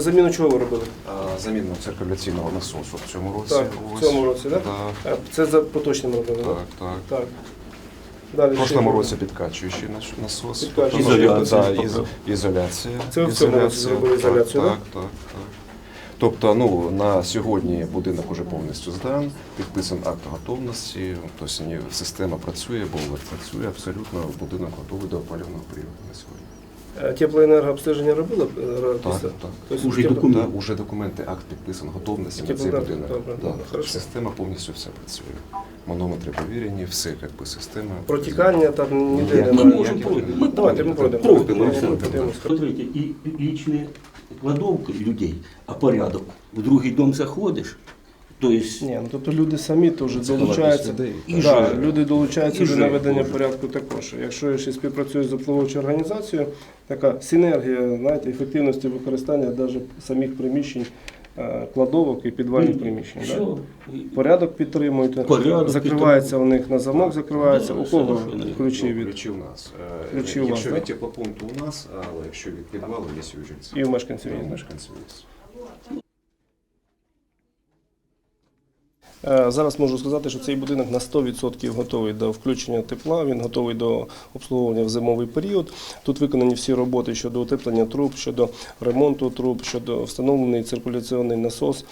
Заміну чого ви робили? Заміну циркуляційного насосу в цьому році. Так, в цьому році, так? Да, Е, Це за поточним робили, так? так, так. Так. Далі В прошлому році підкачуючий наш насос. Підкачуючий. Тобто, Ізоляція. да, із- ізоляція. Це ви в цьому році зробили ізоляцію, так? Так, так, так. Тобто, ну, на сьогодні будинок уже повністю здан, підписан акт готовності, тобто система працює, бойлер працює, абсолютно будинок готовий до опалювального періоду на сьогодні. Е, Теплоенергообстеження робили е, Так, так. Тобто Уже тепло- документ. Да, уже документи, акт підписан, готовності на цей будинок. добре, Да. Система повністю все працює. Манометри повірені, все якби система. Протікання там ніде Ніяк- Ми немає. можемо пройти. Ми Давайте ми пройдемо. Пройдемо, пройдемо. Смотрите, і лічні кладовки людей, а порядок. В другий дом заходиш, то есть Ні, ну тобто люди самі теж долучаються. людей. І Да, же- люди долучаються і до наведення теж. порядку також. Якщо я ще співпрацюю з обслуговуючою організацією, така синергія, знаєте, ефективності використання навіть самих приміщень, е, кладовок і підвальних приміщень. все. Да? Порядок підтримуєте, Порядок закривається у них на замок, закривається. Да, У кого ключі від Ключі у нас. Е, Ключі у вас, якщо від теплопункту у нас, але якщо від підвалу є і у мешканців є. Мешканців є. Е, Зараз можу сказати, що цей будинок на 100% готовий до включення тепла, він готовий до обслуговування в зимовий період. Тут виконані всі роботи щодо утеплення труб, щодо ремонту труб, щодо встановлений циркуляційний насос.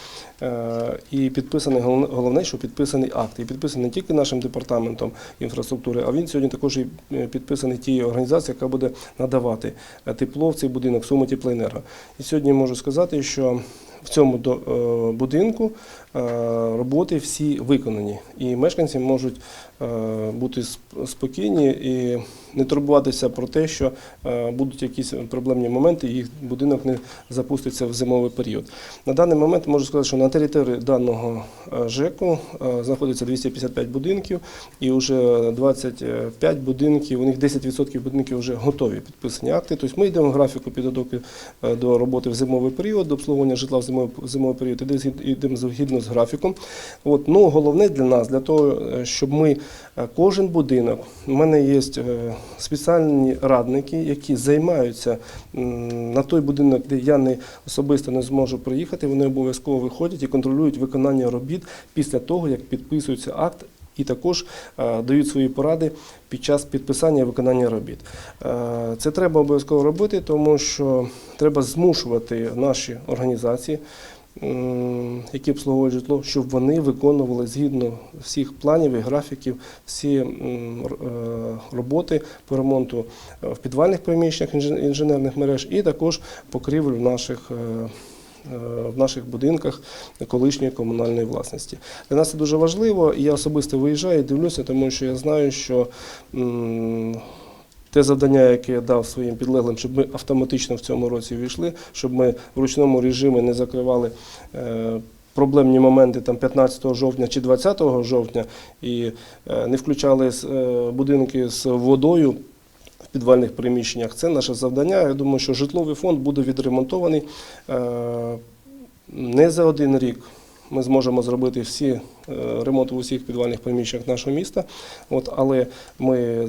Е, І підписаний головне- що підписаний акт. І підписаний не тільки нашим департаментом інфраструктури, а він сьогодні також і е, підписаний тією організацією, яка буде надавати е, тепло в цей будинок, Суми Теплоенерго. І сьогодні можу сказати, що в цьому е, будинку е, роботи всі виконані, і мешканці можуть е, бути спокійні і не турбуватися про те, що е, будуть якісь проблемні моменти, і їх будинок не запуститься в зимовий період. На даний момент можу сказати, що на території даного е, ЖЕКу е, знаходиться 255 будинків, і вже 25 будинків, у них 10% будинків вже готові підписані акти. Тобто ми йдемо в графіку підготовки е, до роботи в зимовий період, до обслуговування житла в зимовий, період, згід- йдемо згідно з графіком. От, ну, головне для нас, для того, е, щоб ми е, кожен будинок, у мене є е, спеціальні радники, які займаються на той будинок, де я не особисто не зможу приїхати, вони обов'язково виходять і контролюють виконання робіт після того, як підписується акт. І також дають свої поради під час підписання і виконання робіт. Це треба обов'язково робити, тому що треба змушувати наші організації, які обслуговують житло, щоб вони виконували згідно всіх планів і графіків всі е, роботи по ремонту е, в підвальних приміщеннях інженерних мереж і також покрівель в наших. е, В наших будинках колишньої комунальної власності для нас це дуже важливо. і Я особисто виїжджаю і дивлюся, тому що я знаю, що те завдання, яке я дав своїм підлеглим, щоб ми автоматично в цьому році війшли, щоб ми в ручному режимі не закривали. е, Проблемні моменти там 15 жовтня чи 20 жовтня і е, не включали е, будинки з водою в підвальних приміщеннях. Це наше завдання. Я думаю, що житловий фонд буде відремонтований не за один рік. Ми зможемо зробити всі е, ремонт в усіх підвальних приміщеннях нашого міста. От, але ми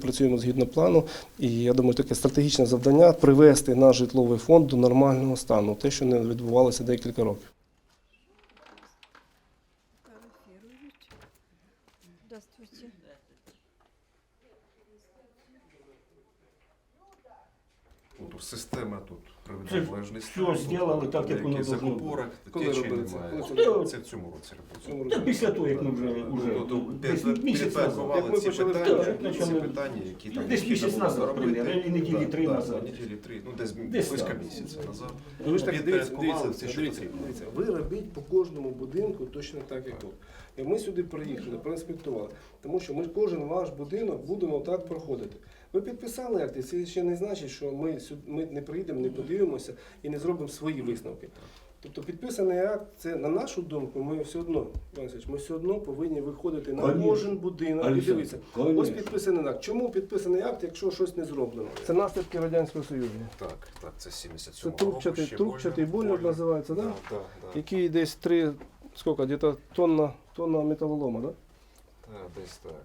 працюємо згідно плану, і я думаю, таке стратегічне завдання привести наш житловий фонд до нормального стану, те, що не відбувалося декілька років. Тут система тут Це все зробили так, як воно должно закупорок, Коли течії робили це? немає. Коли це? Це в цьому році робиться. Та після того, як ми вже, вже Ну, то десь під- місяць назад. Як ми ці почали питання, ці почали- питання, які там Десь місяць назад, робити. примерно, і неділі Да, три да, назад. Неділі три, ну десь, Десь близько так. місяця назад. Ну, ви ж так дивіться, Підпорядкували дивіться, все, що дивіться, потрібно. дивіться. Ви робіть по кожному будинку точно так, як тут. І ми сюди приїхали, проінспектували, тому що ми кожен ваш будинок будемо так проходити. Ви підписали акти, це ще не значить, що ми, сюди, ми не приїдемо, не подивимося і не зробимо свої висновки. Тобто підписаний акт, це на нашу думку, ми все одно, Іван Васильович, ми все одно повинні виходити на Конечно. кожен будинок і дивитися. Ось підписаний акт. Чому підписаний акт, якщо щось не зроблено? Це наслідки Радянського Союзу. Так, так, це 77 Це трубчатий, трубчатий бойлер називається, так? Да, да, да. який десь три, сколько, где-то тонна, тонна металолома, да? Та, десь так.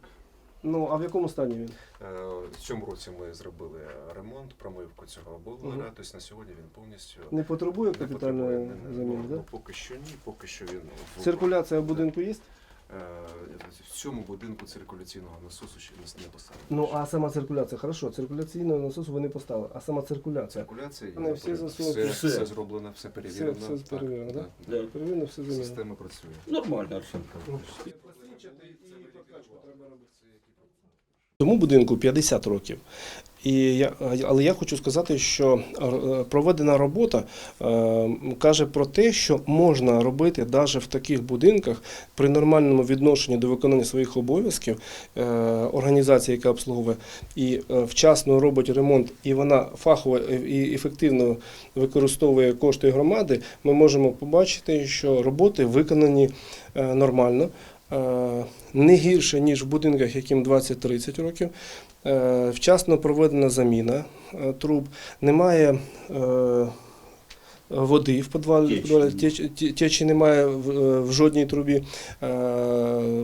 Ну, а в якому стані він? Е, В цьому році ми зробили ремонт, промивку цього бойлера, Мгм. тобто на сьогодні він повністю Не потребує не капітальної потребує, не- не- заміни, ну, так? Поки що ні, поки що він Циркуляція в будинку є? Е, В цьому будинку циркуляційного насосу ще не- не поставили. Ну, а сама циркуляція, хорошо, циркуляційного насосу ви не поставили, а сама циркуляція. Циркуляція Вони всі все, засунуті. все, Все. зроблено, все Все, перевірено. все так, перевірено, так? да. Да. Первинно все замінено. Система працює. Нормально, Арсенко. Тому будинку 50 років. І я, але я хочу сказати, що е, проведена робота е, каже про те, що можна робити навіть в таких будинках при нормальному відношенні до виконання своїх обов'язків е, організації, яка обслуговує, і е, вчасно робить ремонт, і вона фахово і ефективно використовує кошти громади. Ми можемо побачити, що роботи виконані е, нормально. Е, Не гірше, ніж в будинках, яким 20-30 років. Е, Вчасно проведена заміна е, труб, немає води в підвалі, Течі. течі немає в, жодній трубі.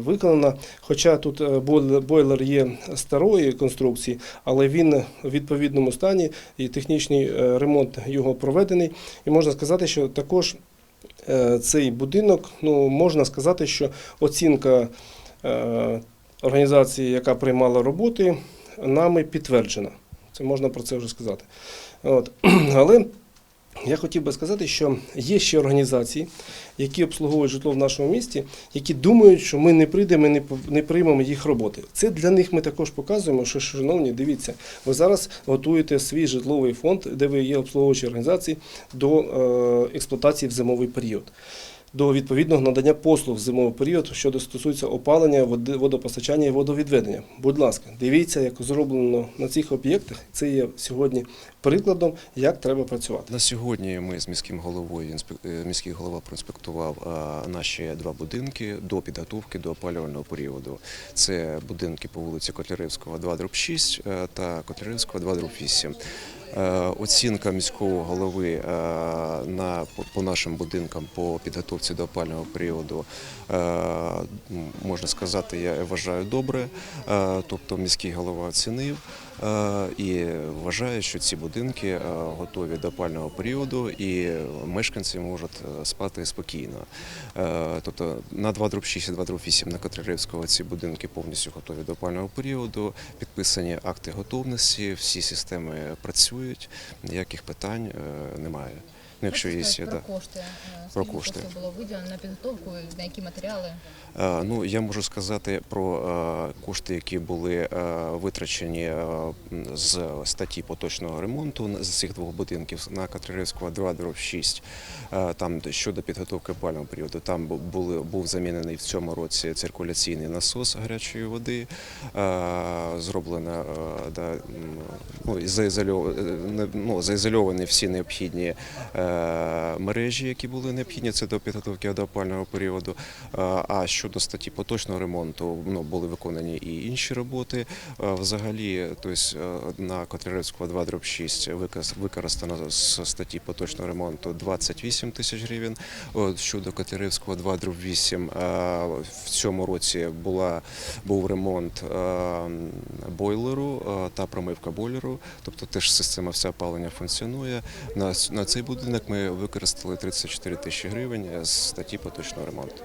Виконана, хоча тут бойлер- є старої конструкції, але він в відповідному стані і технічний ремонт його проведений. І можна сказати, що також цей будинок, ну можна сказати, що оцінка е, організації, яка приймала роботи, нами підтверджена. Це можна про це вже сказати. От. Але я хотів би сказати, що є ще організації, які обслуговують житло в нашому місті, які думають, що ми не прийдемо і не приймемо їх роботи. Це для них ми також показуємо, що, шановні, дивіться, ви зараз готуєте свій житловий фонд, де ви є обслуговуючі організації до е, експлуатації в зимовий період. До відповідного надання послуг в зимовий період, що стосується опалення, водопостачання і водовідведення. Будь ласка, дивіться, як зроблено на цих об'єктах. Це є сьогодні прикладом, як треба працювати. На сьогодні ми з міським головою е, міський голова проінспектував а, наші два будинки до підготовки до опалювального періоду. Це будинки по вулиці Котляревського 2 дроб 6 е, та Котляревського 2 дроб 8. Е, Оцінка міського голови е, на по- нашим будинкам по підготовці до опального періоду е, можна сказати, я вважаю добре. Тобто міський голова оцінив і вважає, що ці будинки готові до опального періоду, і мешканці можуть спати спокійно. Тобто на 2 дроб 6 і 2 дроб 8 на Котляревського ці будинки повністю готові до опального періоду. Підписані акти готовності, всі системи працюють, ніяких питань е, немає. Якщо є, сказати да. про кошти, Е, Про кошти. коштів було виділено на підготовку, на які матеріали? Е, Ну, я можу сказати про е, кошти, які були е, витрачені е, з статті поточного ремонту з цих двох будинків на Катеринського 2 дроб 6. Е, Там щодо підготовки опалювального періоду, там були, був замінений в цьому році циркуляційний насос гарячої води. Е, Зроблено е, да, ну, е, ну, заізольовані всі необхідні е, мережі, які були необхідні. Це до підготовки до опального періоду. А щодо статті поточного ремонту, ну були виконані і інші роботи. Взагалі, тобто е, на Котляревського 2 дроб 6 використано з статті поточного ремонту 28 тисяч гривень. Щодо Котляревського 2 дроб 8 е, в цьому році була був ремонт е, бойлеру е, та промивка бойлеру. Тобто теж система вся опалення функціонує. На, на цей будинок ми використали 34 тисячі гривень з статті поточного ремонту.